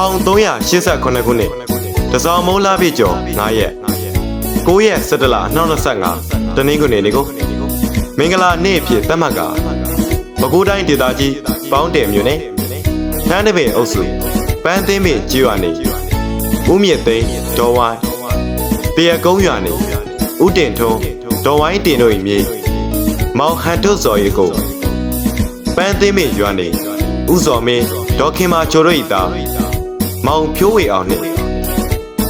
1389ခုနှစ်တစောင်းမုံလာပြည့်ကျော်9ရက်9ရက်17လ2025တနင်္ဂနွေနေ့ကိုမင်္ဂလာနေ့အဖြစ်သတ်မှတ်ကပဲခူးတိုင်းဒေသကြီးပေါင်းတယ်မြို့နယ်နှမ်းတပင်အုပ်စုပန်းသိမ်းပင်ကျွာနေဦးမြင့်သိန်းဒေါ်ဝိုင်းတရကုန်းရွာနေဦးတင်ထွန်းဒေါ်ဝိုင်းတင်တို့၏မြေမောင်ဟန်တုစော်ရီကိုပန်းသိမ်းပင်ရွာနေဦးစော်မင်းဒေါ်ခင်မာချိုတို့၏သား မောင်ဖြိုးဝေအောင်နှင့်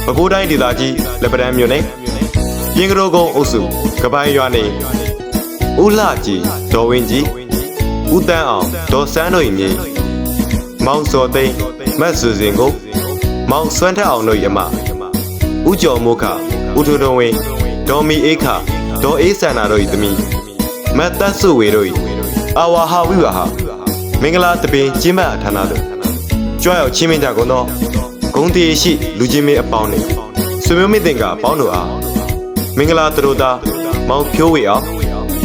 ပဲခူးတိုင်းဒေသကြီးလက်ပတန်းမြို့နယ်ပြင်ကတော်ကုန်းအုပ်စုကပိုင်းရွာနေဦးလှကြီးဒေါ်ဝင်းကြီးဦးတန်းအောင်ဒေါ်စန်းတို့၏မြေမောင်စော်သိန်းမတ်စုစင်ကိုမောင်စွမ်းထက်အောင်တို့၏အမဦးကျော်မိုးခဦးထွန်းထွန်းဝင်းဒေါ်မီအေးခဒေါ်အေးဆန္နာတို့၏သမီးမတ်သက်စုဝေတို့၏အာဝါဟာဝိဝါဟာမင်္ဂလာတပင်ကျင်းပဌာနသို့ ကြွရောက်ချင်းမင်းကြကုန်သောဂုံတီရှိလူချင်းမင်းအပေါင်းနှင့်ဆွေမျိုးမင်းတင်ကအပေါင်းတို့အားမင်္ဂလာသတို့သားမောင်ဖြိုးဝေအောင်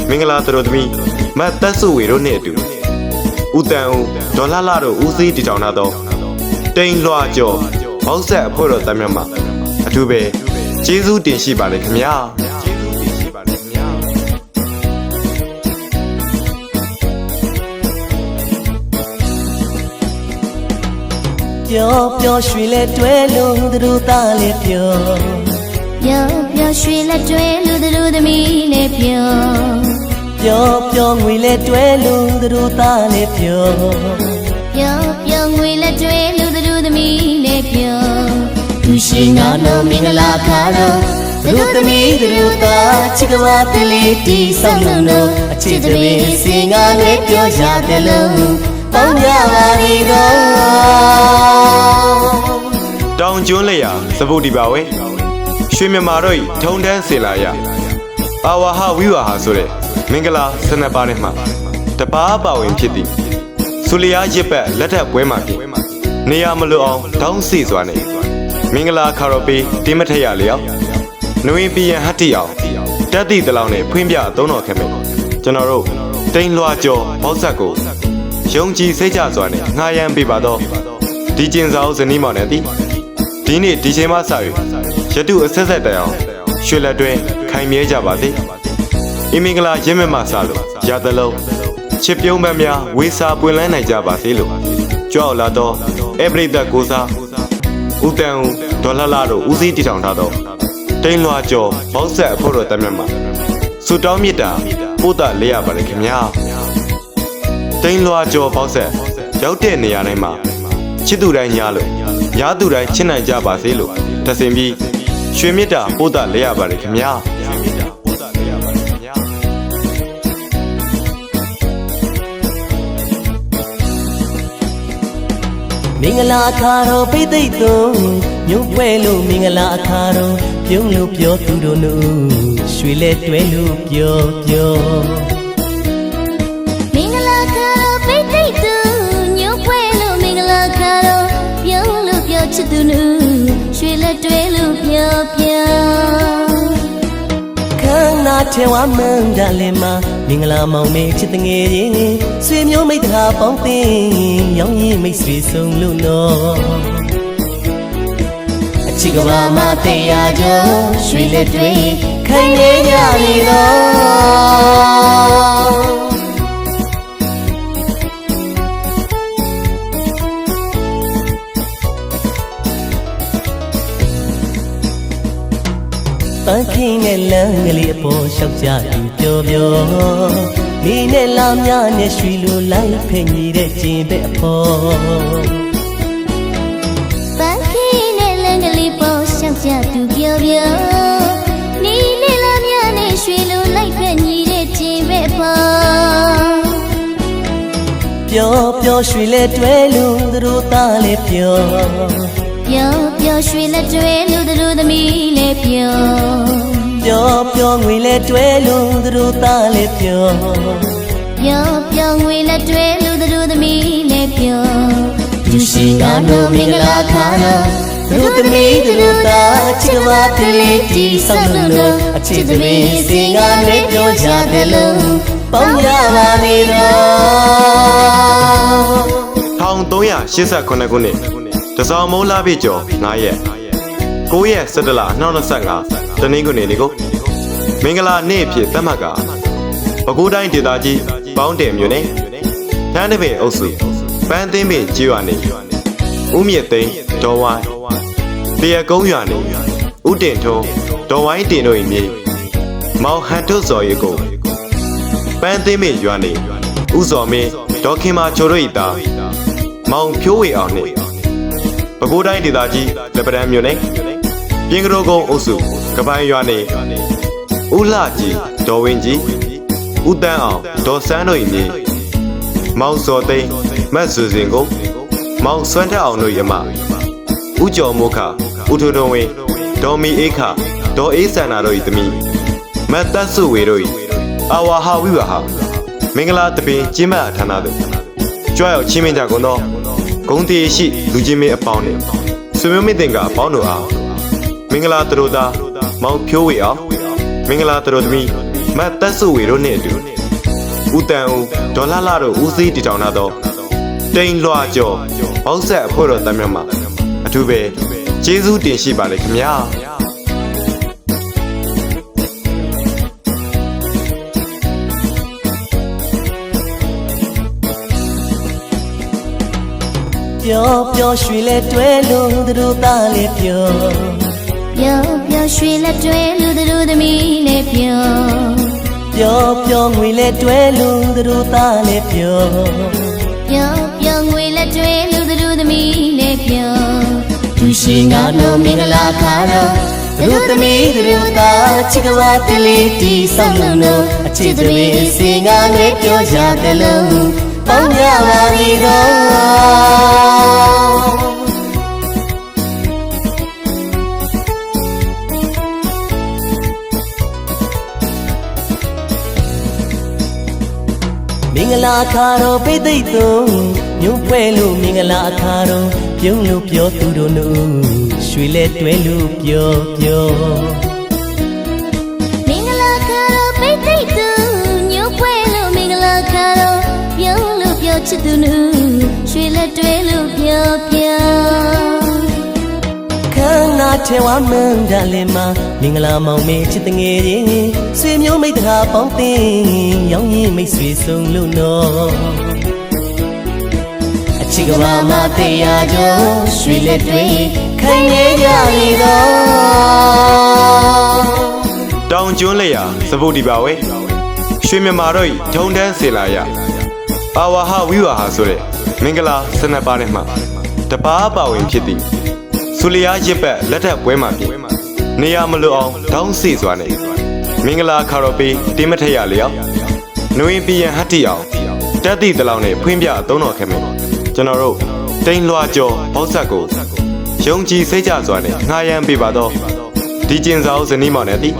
မင်္ဂလာသတို့သမီးမတ်သက်စုဝေတို့နှင့်အတူဦးတန်ဦးဒေါ်လာလာတို့ဦးစီးတည်ထောင်ထားသောတိန်လွှာကျော်ဘောက်ဆက်အဖွဲ့တော်သားများမှာအထူးပဲကျေးဇူးတင်ရှိပါတယ်ခင်ဗျာ ပျော်ပျော်ရွှင်လဲတွဲလို့သူတို့သားလဲပျော်ပျော်ပျော်ရွှင်လက်တွဲလူသူတို့သမီးနဲ့ပျော်ပျော်ပျော်ငွေလဲတွဲလို့သူတို့သားလဲပျော်ပျော်ပျော်ငွေလက်တွဲလူသူတို့သမီးနဲ့ပျော်သူရှိငါတော်မင်္ဂလာခါတော်သူတို့သမီးသူတို့သားချစ်ကဝတလေးတီဆောင်လုံးတို့အချစ်တွေစင်ငါလဲပျော်ကြတယ်လို့ ပေါင်းကြပါလေတော့တောင်ကျွန်းလျာသဗုဒ္ဓိပါဝဲရွှေမြမာတို့ဤထုံတန်းစေလာရအာဝါဟဝိဝါဟာဆိုတဲ့မင်္ဂလာဆနပါးနဲ့မှတပါးပါဝင်ဖြစ်သည်ဆူလျာရစ်ပတ်လက်ထပ်ပွဲမှာဖြစ်နေရမလို့အောင်တောင်းစီစွာနေမင်္ဂလာခါရောပေးတင်းမထက်ရလျောက်နဝင်းပြယဟတ်တီအောင်တက်တိတလောင်းနဲ့ဖွင့်ပြအသုံးတော်ခဲ့မယ်ကျွန်တော်တို့တိန်လွှာကျော်ဘောက်ဆက်ကို ယုံကြည်စိတ်ကြစွာနဲ့ငှားရမ်းပေးပါတော့ဒီကျင်စာအုပ်ဇနီးမောင်နဲ့သည်ဒီနေ့ဒီချိန်မှစ၍ရတုအဆက်ဆက်တိုင်အောင်ရွှေလက်တွင်ခိုင်မြဲကြပါစေ။အင်မင်္ဂလာရင့်မြတ်မှစလို့ရသလုံးချစ်ပြုံးမများဝေစာပွင့်လန်းနိုင်ကြပါစေလို့ကြွအောင်လာတော့အပရိသတ်ကိုစားဦးတန်ဦးဒေါ်လာလာတို့ဦးစီးတည်ထောင်ထားတော့တိန်လွှာကျော်ဘောက်ဆက်အဖို့တော်တမန်မှာစူတောင်းမြစ်တာပို့တာလေးရပါတယ်ခင်ဗျာ တိန်လွှာကျော်ဘောက်ဆက်ရောက်တဲ့နေရာတိုင်းမှာချစ်သူတိုင်းညားလို့ညားသူတိုင်းချစ်နိုင်ကြပါစေလို့တဆင်ပြီးရွှေမြတ်တာပို့တာလဲရပါတယ်ခင်ဗျာရွှေမြတ်တာပို့တာလဲရပါတယ်ခင်ဗျာမင်္ဂလာအခါတော်ပိသိက်သွန်ညုံပွဲလို့မင်္ဂလာအခါတော်ပြုံးလို့ပြောသူတို့နုရွှေလဲတွဲလို့ပြောပြော ချစ်သူနူရွှေလက်တွဲလို့ပြောပြောခန်းနာထဲဝမန်းဒါလည်းမမင်္ဂလာမောင်မေချစ်တငယ်ရင်ဆွေမျိုးမိတ္တဟာပေါင်းတင်ရောင်းရင်မိတ်ဆွေဆုံးလို့နော်အချစ်ကဘာမတရားကြောရွှေလက်တွေခိုင်နေ လေးအပေါ်လျှောက်ကြသူပြောပြောနေနဲ့လာမြနဲ့ရွှီလိုလိုက်ဖက်ညီတဲ့ကျင်တဲ့အဖော်ပန်းခင်းနဲ့လမ်းကလေးပေါ်ရှောက်ကြသူပြောပြောနီးနေလာမြနဲ့ရွှေလိုလိုက်ဖက်ညီတဲ့ခြင်းပဲပေါ့ပျော်ပျော်ရွှီလဲတွဲလို့သူတို့သားလဲပျော်ပျော်ပျော်ရွှေလက်တွဲလူသူတို့သမီးလည်းပျော် ပျော်ပျော်ငွေလဲတွဲလို့သူတို့သားလဲပျော်ပျော်ပျော်ငွေလက်တွဲလူသူတို့သမီးလည်းပျော်သူရှိငါတို့မင်္ဂလာခါတော်သူတို့သမီးသူတို့သားချစ်ကဘာတလေးတီဆောင်လို့အချစ်သမီးစင်ကလည်းပြောကြတယ်လို့ပေါင်းကြပါလေတော့1389ခုနှစ်တစောင်းမိုးလာပြီကျော်9ရက် 9ရက်17လ2025တနင်္ဂနွေနေ့ကိုမင်္ဂလာနေ့အဖြစ်သတ်မှတ်ကပဲခူးတိုင်းဒေသကြီးပေါင်းတယ်မြို့နယ်တန်းတပင်အုပ်စုပန်းသိမ်းပင်ကျေးရွာနေဦးမြင့်သိန်းဒေါ်ဝိုင်းတရကုန်းရွာနေဦးတင်ထွန်းဒေါ်ဝိုင်းတင်တို့၏မြေမောင်ဟန်တုစော်ရီကိုပန်းသိမ်းပင်ရွာနေဦးစော်မင်းဒေါ်ခင်မာချိုတို့၏သားမောင်ဖြိုးဝေအောင်နှင့်ပဲခူးတိုင်းဒေသကြီးလက်ပံမြို့နယ် ပြင်ကတော်ကုန်းအုပ်စုကပိုင်ရွာနေဦးလှကြီးဒေါ်ဝင်းကြီးဦးတန်းအောင်ဒေါ်စန်းတို့၏မြေမောင်စော်သိန်းမတ်ဆူစင်ကိုမောင်စွမ်းထက်အောင်တို့၏အမဦးကျော်မိုးခဦးထွန်းထွန်းဝင်းဒေါ်မီအေးခဒေါ်အေးစန္နာတို့၏သမီးမတ်သက်စုဝေတို့၏အာဝါဟာဝိဝဟာမင်္ဂလာတပင်ကျင်းပဌာနသို့ကြွရောက်ချင်းမင်းကြကုန်သောဂုံတီရှိလူချင်းမင်းအပေါင်းနဲ့ဆွေမျိုးမင်းတင်ကအပေါင်းတို့အားမ င်္ဂလာတရိုသားမောင်ဖြိုးဝေအောင်မင်္ဂလာတရိုသမီးမတ်သက်စုဝေတို့နှင့်အတူဦးတန်ဦးဒေါ်လာလာတို့ဦးစီးတည်ထောင်လာသောတိန်လွှာကျော်ဘောက်ဆက်အဖွဲ့တော်တမ်းမြတ်မှာအထူးပဲကျေးဇူးတင်ရှိပါလေခင်ဗျာပျော်ပျော်ရွှင်လဲတွဲလို့သူတို့သားလေးပျော် ပျော်ပျော်ရွှင်လက်တွဲလူသူတို့သမီးလေးပျော်ပျော်ပျော်ငွေလဲတွဲလို့သူတို့သားလေးပျော်ပျော်ပျော်ငွေလက်တွဲလူသူတို့သမီးလေးပျော်သူရှိငါတို့မင်္ဂလာခါတော့သူတို့သမီးသူတို့သားချစ်ကဝါတလေးတီဆောင်လို့တော့အချစ်တွေစင်ငါနဲ့ပြောကြတယ်လို့ပေါင်းရပါပြီတော့ လာအခါတော်ပိတ်သိမ့်သုံးညုံပွဲလို့မင်္ဂလာအခါတော်ပြုံးလို့ပြောသူတို့နုရွှေလဲတွဲလို့ပြောပြောမင်္ဂလာခါတော့ပိတ်သိမ့်သူညို့ပွဲလို့မင်္ဂလာခါတော့ပြုံးလို့ပြောချစ်သူနူရွှေလက်တွဲလို့ပြောပြောခန်းနာ ထဲဝမန်းဒါလည်းမမင်္ဂလာမောင်မေချစ်တငယ်ချင်းဆွေမျိုးမိတ္တဟာပေါင်းတင်ရောင်းရင်မိတ်ဆွေဆုံးလို့နော်အချစ်ကဘာမတရားကြောရွှေလက်တွေခိုင်နေကြရတော့တောင်ကျွန်းလက်ရာသဘုတ်ဒီပါဝဲရွှေမြမာတို့ဤထုံတန်းစေလာရအာဝါဟဝိဝါဟာဆိုတဲ့မင်္ဂလာစနပ်ပါးနဲ့မှတပားပါဝင်ဖြစ်သည် ဆူလျာရစ်ပတ်လက်ထပ်ပွဲမှာပြီနေရမလို့အောင်တောင်းစီစွာနဲ့မင်္ဂလာခါတော်ပေးတင်းမထက်ရလျောက်နွေပြင်းဟတ်တီအောင်တက်သည့်တလောင်နဲ့ဖွင့်ပြအသုံးတော်ခဲ့မယ်ကျွန်တော်တို့တိန်လွှာကျော်ဘောက်ဆက်ကိုယုံကြည်စိတ်ကြစွာနဲ့ငှားရမ်းပေးပါတော့ဒီကျင်စာအုပ်ဇနီးမောင်နဲ့သည်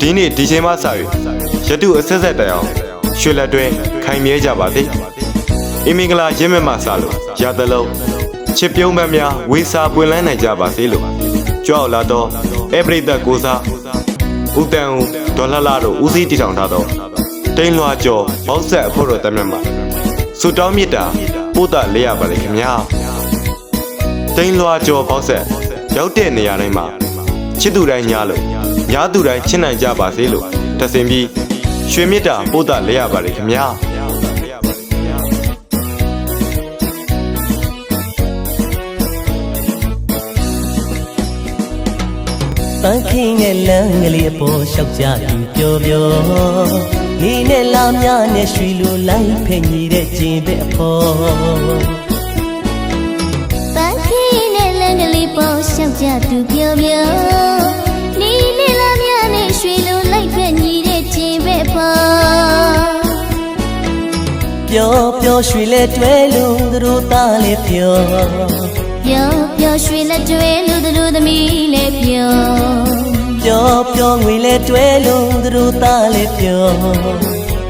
ဒီနေ့ဒီချိန်မှစ၍ရတုအဆက်ဆက်တိုင်အောင်ရွှေလက်တွဲခိုင်မြဲကြပါစေအင်မင်္ဂလာရင်းမဲ့မှစလို့ရသလုံး ချစ်ပြုံးပန်းများဝေစာပွင့်လန်းနိုင်ကြပါစေလို့ကြွအောင်လာတော့အပရိသတ်ကိုစားဦးတန်ဦးဒေါ်လှလှတို့ဦးစီးတည်ထောင်ထားသောတိန်လွှာကျော်ဘောက်ဆက်အဖို့တော်တမန်မှာဆုတောင်းမြတ်တာပို့တာလေးရပါလေခင်ဗျာတိန်လွှာကျော်ဘောက်ဆက်ရောက်တဲ့နေရာတိုင်းမှာချစ်သူတိုင်းညားလို့ညားသူတိုင်းချစ်နိုင်ကြပါစေလို့တဆင်ပြီးရွှေမြတ်တာပို့တာလဲရပါတယ်ခင်ဗျာ ပန်းခင်းနဲ့လမ်းကလေးအပေါ်လျှောက်ကြသူပြောပြောနေနဲ့လာများနဲ့ရွှေလိုလိုက်ဖင်ကြီးတဲ့ကျင်ပဲအဖော်ပန်းခင်းနဲ့လမ်းကလေးပေါ်ရှောက်ကြသူပြောပြောနီးနေလာမြနဲ့ရွှေလိုလိုက်ဖက်ညီတဲ့ခြင်းပဲပေါ်ပျော်ပျော်ရွှေလဲတွဲလို့သူတို့သားလေးပြောပျော်ပျော်ရွှင်လက်တွဲလူသူတို့သမီးလေးပျော် ပျော်ပျော်ငွေလဲတွဲလို့သူတို့သားလေးပြော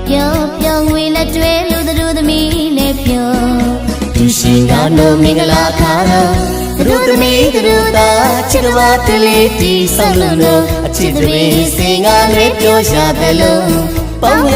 ပျော်ပျော်ငွေလက်တွဲလူသူတို့သမီးလေးပျော်သူရှိငါတို့မင်္ဂလာခါတော့သူတို့သမီးသူတို့သားချစ်တော်တလေးတီဆောင်လို့တော့အချစ်တွေစင်ငါလေးပြောရှာတယ်လို့ပေါင်း